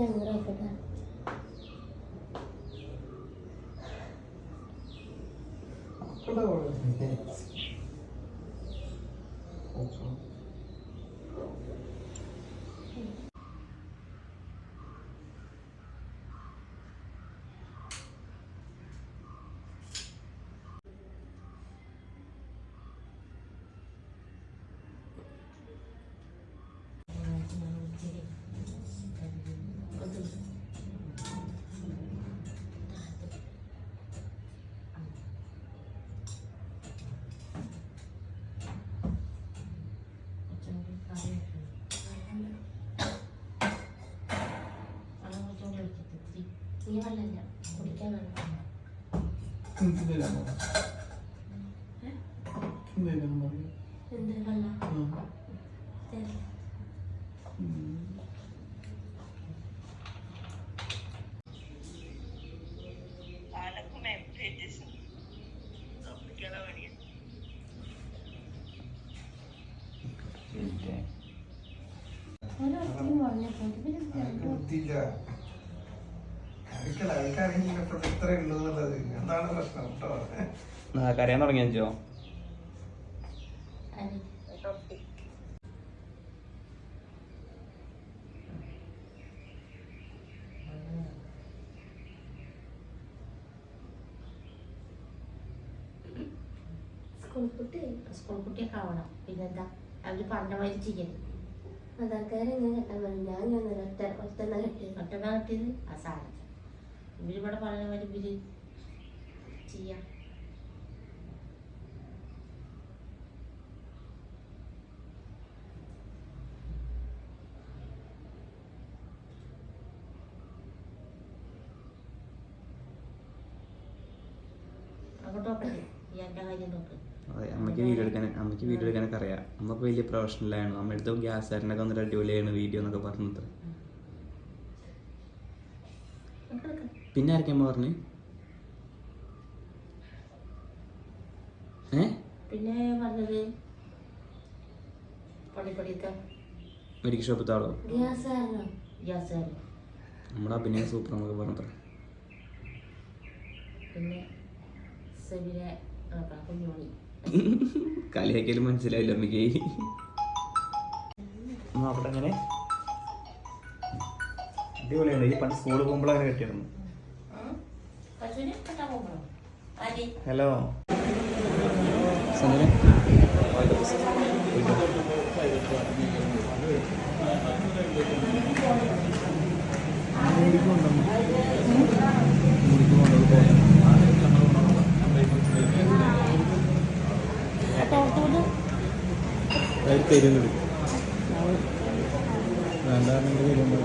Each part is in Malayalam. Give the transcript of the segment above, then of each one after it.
ക്യാമറ നോക്കട്ടെ നീ വെള്ളമില്ല കുടിക്കാൻ വെള്ളം എന്ത് വെള്ളം? തരാം ഓരോരുത്തരും പറഞ്ഞപ്പോൾ പിന്നെ ബുദ്ധിയില്ല അറിയിക്കല അവർക്കറിയില്ല ഇത്ര ഉള്ളൂ എന്നുള്ളത് എന്താണ് പ്രശ്നം കേട്ടോ. കരയാൻ തുടങ്ങി അഞ്ചോ? അരി സ്കൂൾ കുട്ടി സ്കൂൾ കുട്ടിയൊക്കെ ആവണം. പിന്നെന്താ? അവർ പറഞ്ഞ മാതിരി ചെയ്യരുത് ഞാൻ ഞാൻ ഒറ്റ ഒറ്റ കെട്ടിയത്. ഒറ്റ കിട്ടിയത്? ആ സാധനം. ഇവരിവിടെ പറഞ്ഞ മാതിരി ഇവർ. ചെയ്യാം. അമ്മയ്ക്ക് വീഡിയോ എടുക്കാൻ അമ്മയ്ക്ക് വീഡിയോ എടുക്കാനൊക്കെ അറിയാം. അമ്മയ്ക്ക് വലിയ പ്രൊഫഷണലാണ് അമ്മ എടുത്ത ഗ്യാസ് ആരനൊക്കെ വന്നിട്ട് അടിപൊളിയാണ് വീഡിയോ എന്നൊക്കെ പറഞ്ഞത്. പിന്നെ ആരൊക്കെ അമ്മ പറഞ്ഞു? ഏ? പിന്നെ പറഞ്ഞത് പണിപ്പടിയൊക്കെ മെഡിക്കൽ ഷോപ്പ് താളോ? നമ്മുടെ അഭിനയ സൂപ്പർ എന്നൊക്കെ പറഞ്ഞത് പിന്നെ കുഞ്ഞോണി കളിയാക്കിയാലും മനസ്സിലായില്ല അമ്മയ്ക്ക്. നോക്കട്ടെ അങ്ങനെ അടിപൊളിയാണ് ഈ പണ്ട് സ്കൂളിൽ പോകുമ്പോഴാണ് കെട്ടിയിരുന്നു. ഹലോ തരുന്നുണ്ട് തരും വേണ്ടാണെങ്കിൽ വരുമ്പോൾ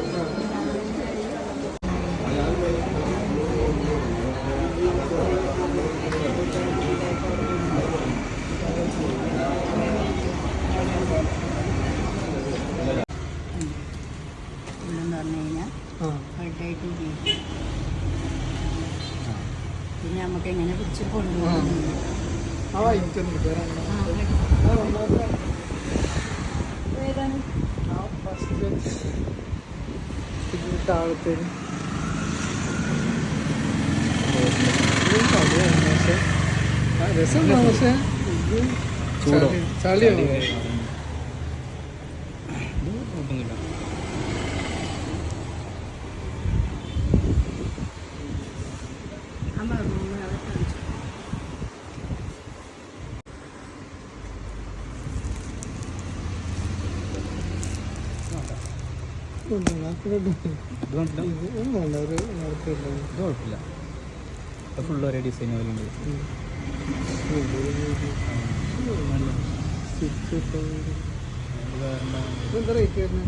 ബർത്ത്ഡേക്ക് കേക്ക് പിന്നെ നമുക്ക് എങ്ങനെ പിടിച്ച് കൊണ്ടുപോകും? താഴത്തേക്ക് രസം. പക്ഷേ ചളിയോ കുഴപ്പമില്ല. ഫുള്ള് ഒരേ ഡിസൈൻ വരുന്നുണ്ട് സിക്സ് എന്താ? റേറ്റ് വരുന്നത്?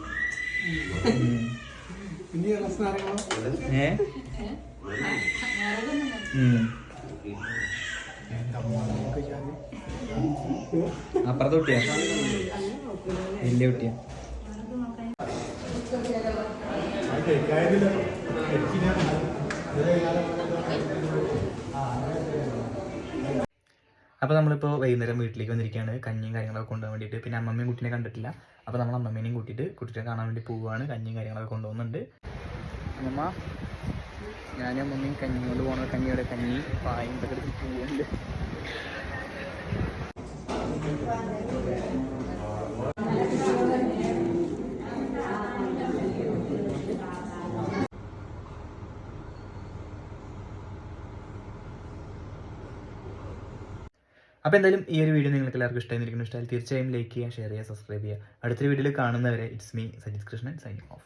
അപ്പുറത്തെ കുട്ടിയാ? വലിയ കുട്ടിയാ. അപ്പോൾ നമ്മളിപ്പോൾ വൈകുന്നേരം വീട്ടിലേക്ക് വന്നിരിക്കുകയാണ്. കഞ്ഞിയും കാര്യങ്ങളൊക്കെ കൊണ്ടുപോകാൻ വേണ്ടിയിട്ട്. പിന്നെ അമ്മമ്മയും കുട്ടീനെ കണ്ടിട്ടില്ല. അപ്പോൾ നമ്മൾ അമ്മമ്മേനെയും കൂട്ടിയിട്ട് കുട്ടിയിട്ട് കാണാൻ വേണ്ടി പോവുകയാണ് കഞ്ഞിയും കാര്യങ്ങളൊക്കെ കൊണ്ടുപോകുന്നുണ്ട്. അമ്മമ്മ ഞാനും അമ്മമ്മയും കഞ്ഞി കൊണ്ട് പോകണ കഞ്ഞിയുടെ കഞ്ഞി പായും ഇതൊക്കെ പോകുന്നുണ്ട് അപ്പോൾ എന്തായാലും ഈ ഒരു വീഡിയോ നിങ്ങൾക്ക് എല്ലാവർക്കും ഇഷ്ടമായിരിക്കുന്നു ഇഷ്ടമായി. തീർച്ചയായും ലൈക്ക് ചെയ്യുക ഷെയർ ചെയ്യുക സബ്സ്ക്രൈബ് ചെയ്യുക. അടുത്തൊരു വീഡിയോയിൽ കാണുന്നവരെ it's me Sajith Krishnan signing off